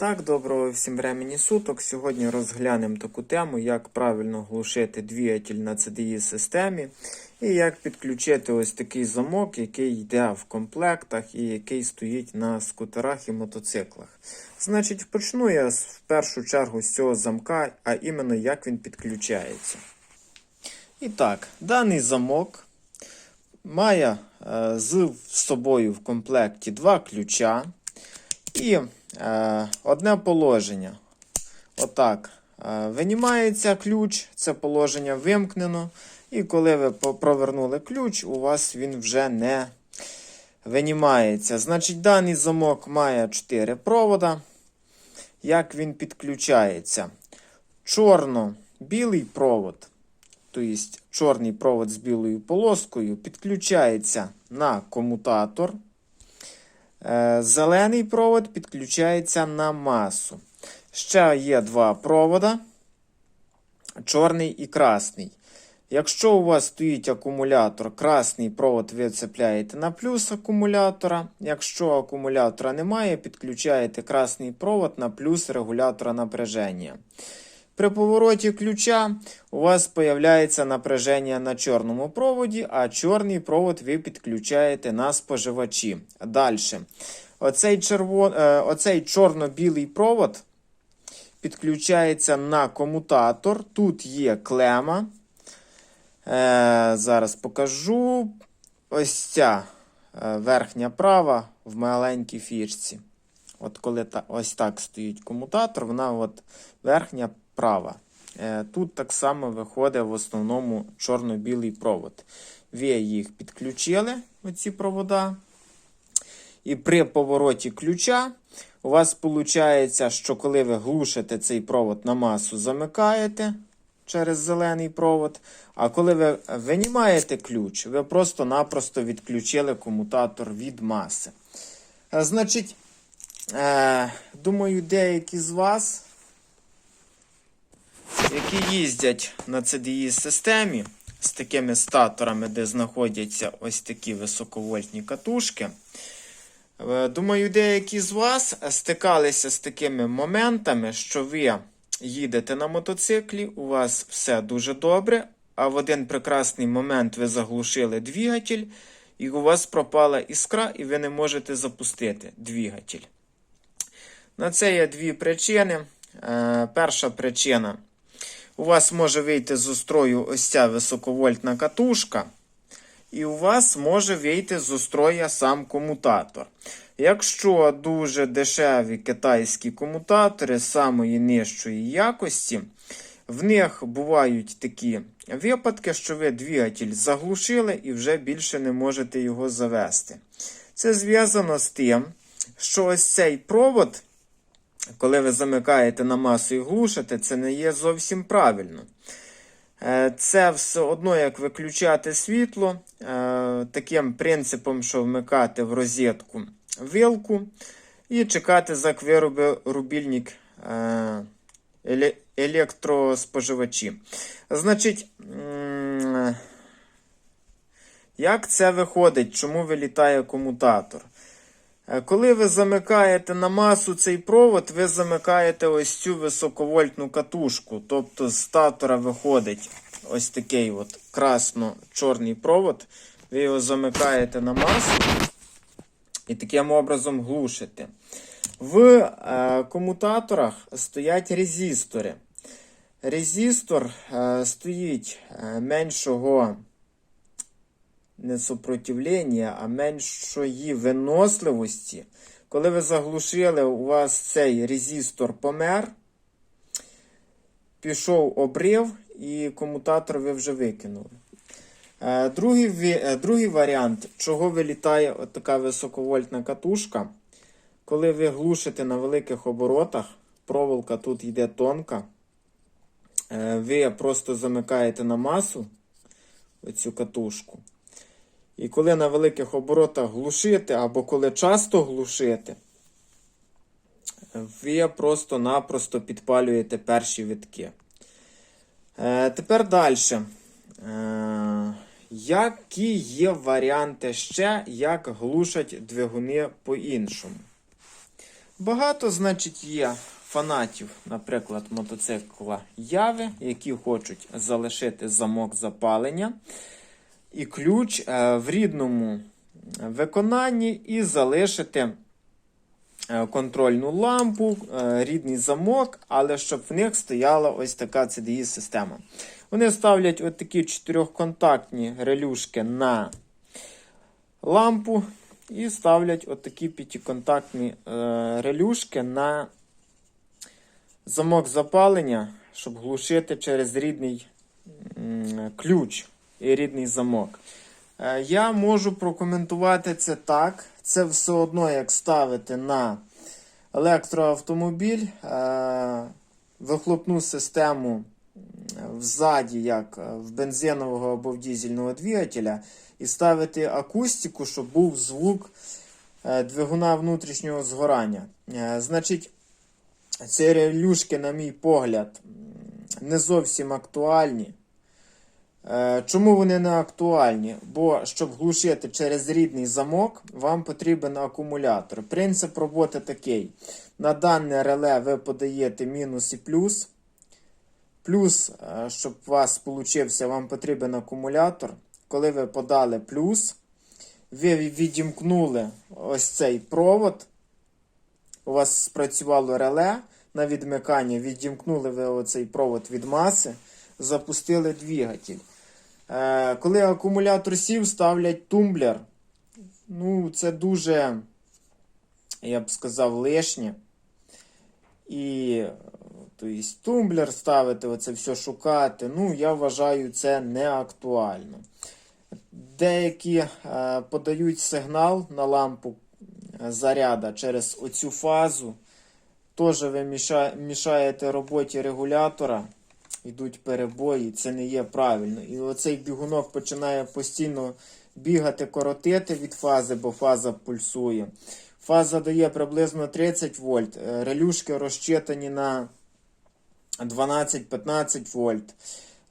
Так, доброго всім времені суток. Сьогодні розглянемо таку тему, як правильно глушити двигатель на CDI системі і як підключити ось такий замок, який йде в комплектах і який стоїть на скутерах і мотоциклах. Значить, почну я в першу чергу з цього замка, а іменно як він підключається. І так, даний замок має е, з собою в комплекті два ключа. І одне положення. Отак. Е, винімається ключ, це положення вимкнено. І коли ви провернули ключ, у вас він вже не винімається. Значить, даний замок має 4 провода. Як він підключається? Чорно-білий провод, тобто чорний провод з білою полоскою, підключається на комутатор. Е, Зелений провод підключається на масу. Ще є два провода: чорний і красний. Якщо у вас стоїть акумулятор, красний провод ви цепляєте на плюс акумулятора. Якщо акумулятора немає, підключаєте красний провод на плюс регулятора напряження. При повороті ключа у вас з'являється напряження на чорному проводі, а чорний провод ви підключаєте на споживачі. Далі. Оцей, червон... е, Оцей чорно-білий провод підключається на комутатор. Тут є клема. Е, Зараз покажу. Ось ця е, верхня права в маленькій фішці. От коли та, ось так стоїть комутатор, вона от верхня права. Е, Тут так само виходить в основному чорно-білий провод. Ви їх підключили, оці провода. І при повороті ключа у вас виходить, що коли ви глушите цей провод на масу, замикаєте через зелений провод. А коли ви винімаєте ключ, ви просто-напросто відключили комутатор від маси. Е, Значить, е, думаю, деякі з вас, які їздять на CDI системі з такими статорами, де знаходяться ось такі високовольтні катушки. Е, Думаю, деякі з вас стикалися з такими моментами, що ви їдете на мотоциклі, у вас все дуже добре, а в один прекрасний момент ви заглушили двигатель, і у вас пропала іскра, і ви не можете запустити двигатель. На це є дві причини. Е, Перша причина. У вас може вийти з устрою ось ця високовольтна катушка, і у вас може вийти з устроя сам комутатор. Якщо дуже дешеві китайські комутатори самої нижчої якості, в них бувають такі випадки, що ви двигатель заглушили і вже більше не можете його завести. Це зв'язано з тим, що ось цей провод, коли ви замикаєте на масу і глушите, це не є зовсім правильно. Е, Це все одно як виключати світло е, таким принципом, що вмикати в розетку вилку і чекати, як вироби рубільник е, електроспоживачі. Значить, як це виходить? Чому вилітає комутатор? Е, Коли ви замикаєте на масу цей провод, ви замикаєте ось цю високовольтну катушку. Тобто з статора виходить ось такий от красно-чорний провод. Ви його замикаєте на масу і таким образом глушите. В е, комутаторах стоять резистори. Резистор е, стоїть меншого не супротивлення, а меншої виносливості. Коли ви заглушили, у вас цей резистор помер, пішов обрив, і комутатор ви вже викинули. Е, Другий, е, другий варіант, чого вилітає от така високовольтна катушка. Коли ви глушите на великих оборотах, проволока тут йде тонка, е, ви просто замикаєте на масу оцю катушку. І коли на великих оборотах глушити, або коли часто глушити, ви просто-напросто підпалюєте перші витки. Е, тепер далі. Е, які є варіанти ще, як глушать двигуни по-іншому? Багато, значить, є фанатів, наприклад, мотоцикла Яви, які хочуть залишити замок запалення і ключ е, в рідному виконанні і залишити е, контрольну лампу, е, рідний замок, але щоб в них стояла ось така CDI система. Вони ставлять от такі чотирьохконтактні релюшки на лампу і ставлять такі п'ятиконтактні е, релюшки на замок запалення, щоб глушити через рідний ключ і рідний замок. Е, Я можу прокоментувати це так. Це все одно, як ставити на електроавтомобіль, е, вихлопну систему взаді, як е, в бензинового або в дізельного двигателя, і ставити акустику, щоб був звук двигуна внутрішнього згорання. Значить, ці релюшки, на мій погляд, не зовсім актуальні. Е, Чому вони не актуальні? Бо щоб глушити через рідний замок, вам потрібен акумулятор. Принцип роботи такий: на дане реле ви подаєте мінус і плюс. Плюс, е, щоб у вас получився, вам потрібен акумулятор. Коли ви подали плюс, ви відімкнули ось цей провод. У вас спрацювало реле на відмикання, відімкнули ви оцей провод від маси, запустили двигатель. Е, коли акумулятор сів, ставлять тумблер. Ну, це дуже, я б сказав, лишнє. І тобто, тумблер ставити, оце все шукати. Ну, я вважаю, це не актуально. Деякі е, подають сигнал на лампу е, заряда через оцю фазу. Теж ви мішаєте роботі регулятора, йдуть перебої, це не є правильно. І оцей бігунок починає постійно бігати, коротити від фази, бо фаза пульсує. Фаза дає приблизно 30 вольт. е, Релюшки розчитані на 12-15 вольт.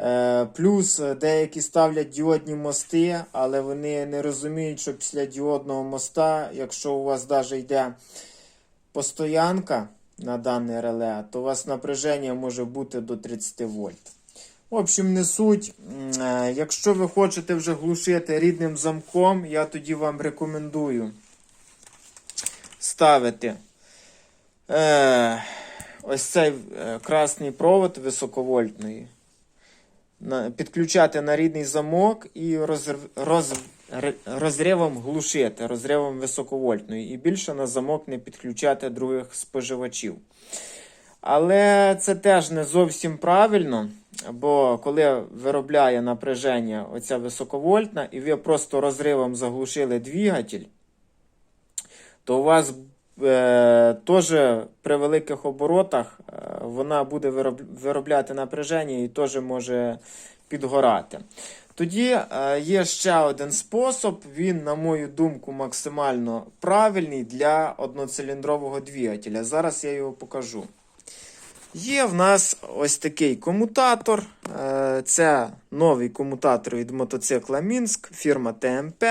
Е, Плюс е, деякі ставлять діодні мости, але вони не розуміють, що після діодного моста, якщо у вас навіть йде постоянка на дане реле, то у вас напряження може бути до 30 вольт. В общем, не суть. Е, Якщо ви хочете вже глушити рідним замком, я тоді вам рекомендую ставити е, ось цей е, красний провод високовольтний, підключати на рідний замок і розрив, роз, розривом глушити, розривом високовольтної, і більше на замок не підключати других споживачів. Але це теж не зовсім правильно, бо коли виробляє напряження оця високовольтна, і ви просто розривом заглушили двигатель, то у вас теж при великих оборотах е, вона буде виробляти напряження і теж може підгорати. Тоді е, є ще один спосіб, він, на мою думку, максимально правильний для одноциліндрового двигателя. Зараз я його покажу. Є в нас ось такий комутатор. Е, Це новий комутатор від мотоцикла Мінськ, фірма ТМП.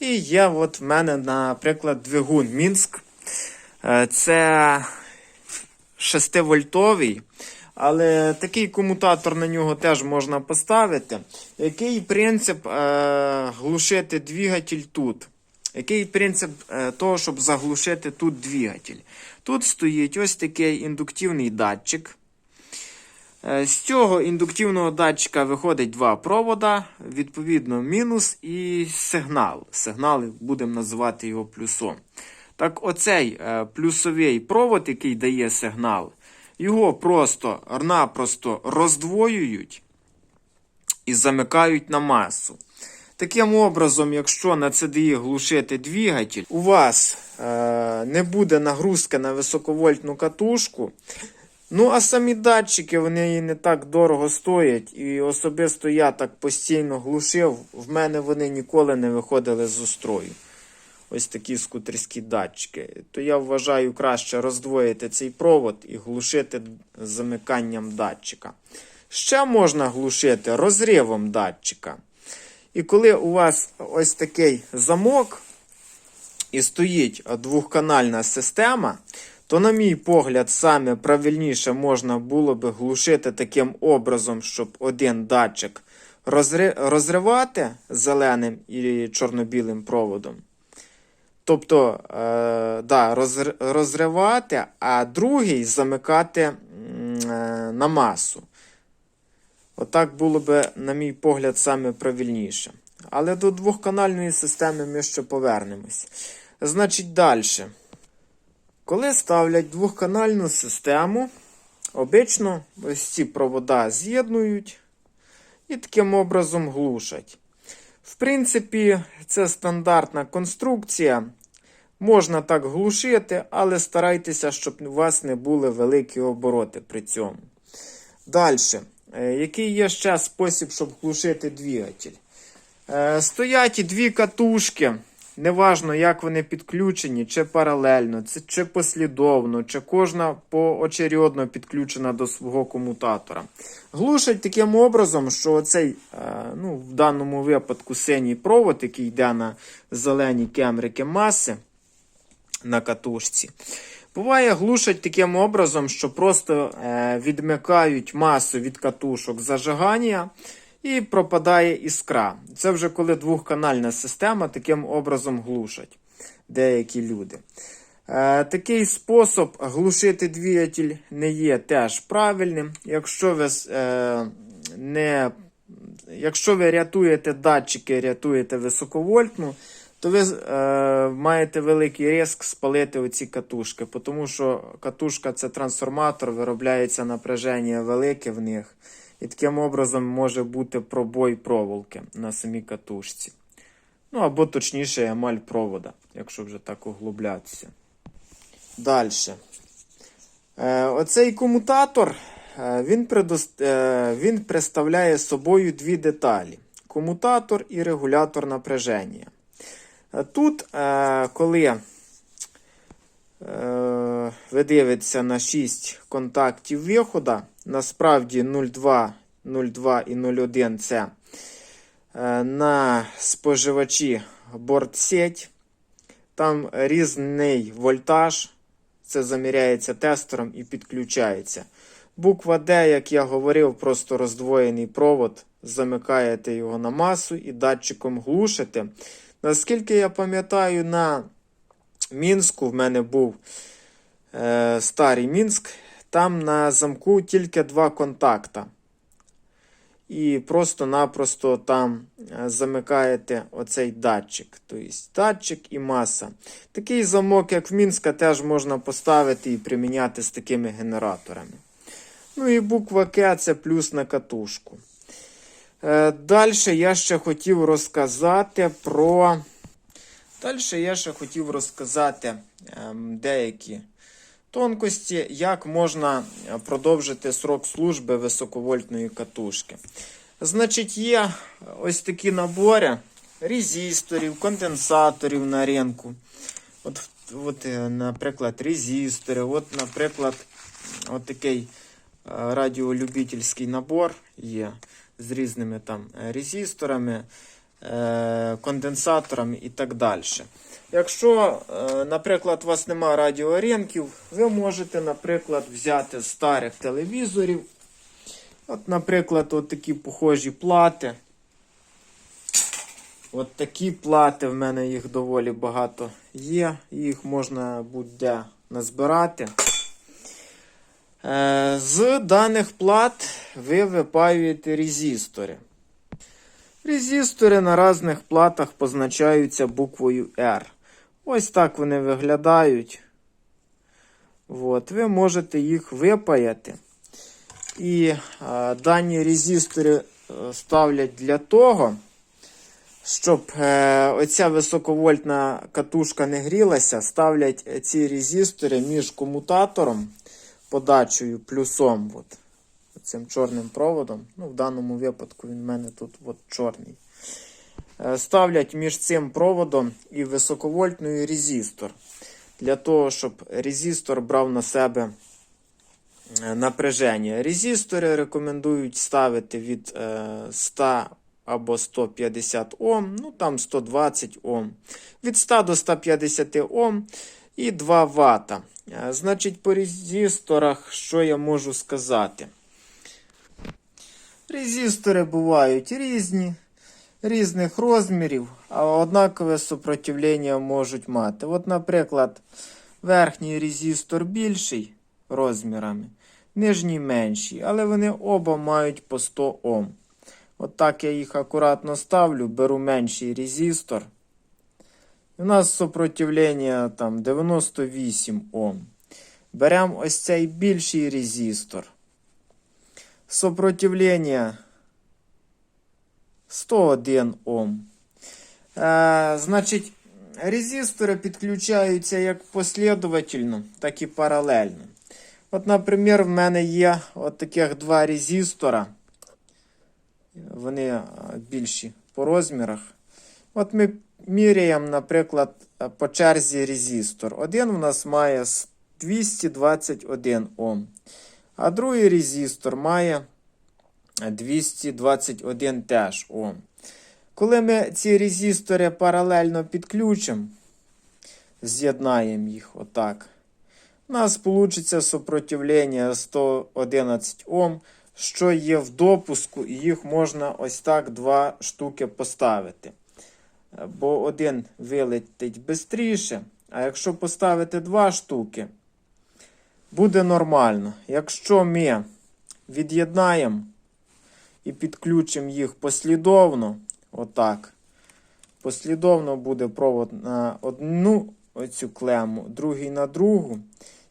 І є от в мене, наприклад, двигун Мінськ. Е, Це 6-вольтовий. Але такий комутатор на нього теж можна поставити. Який принцип е, глушити двигатель тут? Який принцип е, того, щоб заглушити тут двигатель? Тут стоїть ось такий індуктивний датчик. Е, З цього індуктивного датчика виходить два провода, відповідно, мінус і сигнал. Сигнал будемо називати його плюсом. Так, оцей е, плюсовий провод, який дає сигнал, його просто-напросто роздвоюють і замикають на масу. Таким образом, якщо на CDI глушити двигатель, у вас е, не буде нагрузки на високовольтну катушку. Ну, а самі датчики вони і не так дорого стоять. І особисто я так постійно глушив. В мене вони ніколи не виходили з устрою. Ось такі скутерські датчики. То я вважаю краще роздвоїти цей провод і глушити замиканням датчика. Ще можна глушити розривом датчика. І коли у вас ось такий замок і стоїть двохканальна система, то, на мій погляд, саме правильніше можна було би глушити таким образом, щоб один датчик розри- розривати зеленим і чорно-білим проводом. Тобто, е, да, розр- розривати, а другий замикати е, на масу. Отак було би, на мій погляд, саме правильніше. Але до двохканальної системи ми ще повернемось. Значить, далі. Коли ставлять двохканальну систему, обично ось ці провода з'єднують і таким образом глушать. В принципі, це стандартна конструкція. Можна так глушити, але старайтеся, щоб у вас не були великі обороти при цьому. Далі. Який є ще спосіб, щоб глушити двигатель? Е, Стоять дві катушки. Неважно, як вони підключені, чи паралельно, чи- послідовно, чи кожна поочередно підключена до свого комутатора. Глушать таким образом, що цей, ну, в даному випадку синій провод, який йде на зелені кемрики маси на катушці. Буває, глушать таким образом, що просто е, відмикають масу від катушок зажигання і пропадає іскра. Це вже коли двохканальна система таким образом глушать деякі люди. Е, такий спосіб глушити двигатель не є теж правильним. Якщо ви, е, не, якщо ви рятуєте датчики, рятуєте високовольтну, то ви е, маєте великий ризик спалити оці катушки, тому що катушка це трансформатор, виробляється напряження велике в них. І таким образом може бути пробой проволоки на самій катушці. Ну або точніше емаль провода, якщо вже так углублятися. Далі. Е, оцей комутатор е, він, предост... е, він представляє собою дві деталі: комутатор і регулятор напряження. Тут, е, коли е, ви дивитеся на 6 контактів виходу, насправді 0,2, 0,2 і 0,1 це е, на споживачі бортсеть. Там різний вольтаж, це заміряється тестером і підключається. Буква D, як я говорив, просто роздвоєний провод. Замикаєте його на масу і датчиком глушите. Наскільки я пам'ятаю, на Мінську в мене був е, старий Мінськ, там на замку тільки два контакта. І просто-напросто там е, замикаєте оцей датчик. Тобто датчик і маса. Такий замок, як в Мінська, теж можна поставити і приміняти з такими генераторами. Ну і буква К це плюс на катушку. Е, Далі я ще хотів розказати про. Далі я ще хотів розказати ем, деякі тонкості, як можна продовжити срок служби високовольтної катушки. Значить, є ось такі набори резисторів, конденсаторів на ринку. От, от е, наприклад, резистори, от, наприклад, от такий е, радіолюбительський набор є з різними там е, резисторами, е, конденсаторами і так далі. Якщо, е, наприклад, у вас немає радіоринків, ви можете, наприклад, взяти з старих телевізорів. От, наприклад, от такі похожі плати. От такі плати в мене їх доволі багато є. Їх можна будь-де назбирати. Е, З даних плат ви випаюєте резистори. Резистори на різних платах позначаються буквою R. Ось так вони виглядають. От, ви можете їх випаяти. І а, дані резистори е, ставлять для того, щоб е, оця високовольтна катушка не грілася, ставлять ці резистори між комутатором, подачею плюсом. От, цим чорним проводом. Ну, В даному випадку він в мене тут от чорний. Е, Ставлять між цим проводом і високовольтною резистор. Для того, щоб резистор брав на себе е, напряження. Резистори рекомендують ставити від е, 100 або 150 Ом, ну там 120 Ом. Від 100 до 150 Ом. І 2 Вт. Е, Значить, по резисторах, що я можу сказати? Резистори бувають різні, різних розмірів, а однакове супротивлення можуть мати. От, наприклад, верхній резистор більший розмірами, нижній менший, але вони оба мають по 100 Ом. От так я їх акуратно ставлю, беру менший резистор. У нас супротивлення там 98 Ом. Беремо ось цей більший резистор. Сопротивлення 101 Ом. Е, значить, резистори підключаються як послідовательно, так і паралельно. От, наприклад, в мене є от таких два резистора. Вони е, більші по розмірах. От ми міряємо, наприклад, е, по черзі резистор. Один у нас має 221 Ом, а другий резистор має 221 теж Ом. Коли ми ці резистори паралельно підключимо, з'єднаємо їх отак, у нас вийде сопротивлення 111 Ом, що є в допуску, і їх можна ось так два штуки поставити. Бо один вилетить швидше, а якщо поставити два штуки, буде нормально. Якщо ми від'єднаємо і підключимо їх послідовно, отак, послідовно буде провод на одну оцю клему, другий на другу,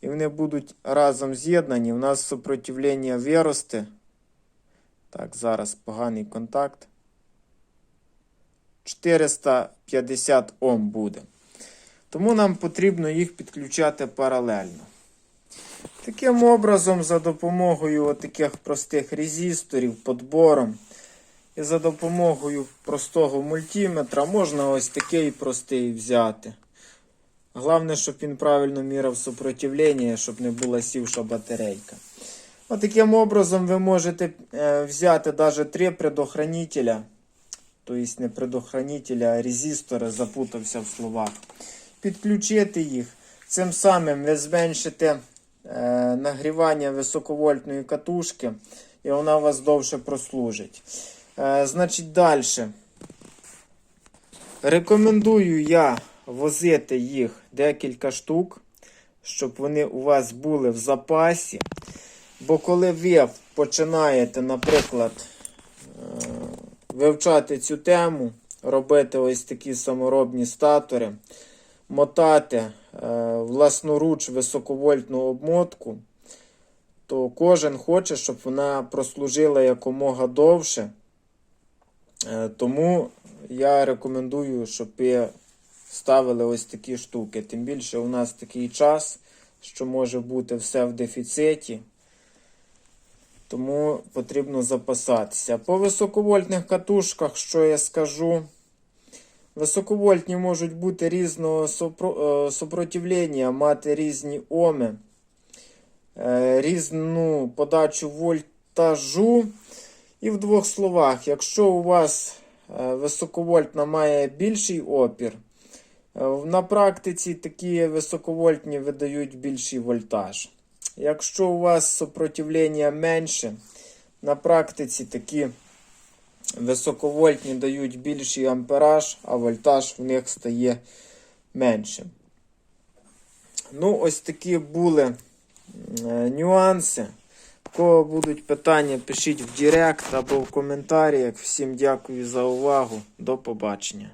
і вони будуть разом з'єднані. У нас супротивлення виросте. Так, зараз поганий контакт. 450 Ом буде. Тому нам потрібно їх підключати паралельно. Таким образом, за допомогою таких простих резисторів, подбором і за допомогою простого мультиметра можна ось такий простий взяти. Головне, щоб він правильно міряв супротивлення, щоб не була сівша батарейка. От таким образом ви можете е, взяти навіть три предохранителя. Тобто не предохранителя, а резистори, запутався в словах. Підключити їх. Цим самим ви зменшите е, нагрівання високовольтної катушки, і вона у вас довше прослужить. Е, значить, далі. Рекомендую я возити їх декілька штук, щоб вони у вас були в запасі. Бо коли ви починаєте, наприклад, вивчати цю тему, робити ось такі саморобні статори, мотати е, власноруч високовольтну обмотку, то кожен хоче, щоб вона прослужила якомога довше. Е, Тому я рекомендую, щоб ви ставили ось такі штуки. Тим більше у нас такий час, що може бути все в дефіциті. Тому потрібно запасатися. По високовольтних катушках, що я скажу, високовольтні можуть бути різного сопро- е, супротивлення, мати різні оми, е, різну подачу вольтажу. І в двох словах, якщо у вас е, високовольтна має більший опір, на практиці такі високовольтні видають більший вольтаж. Якщо у вас супротивлення менше, на практиці такі високовольтні дають більший ампераж, а вольтаж в них стає меншим. Ну, ось такі були е, нюанси. У кого будуть питання, пишіть в Директ або в коментарях. Всім дякую за увагу. До побачення.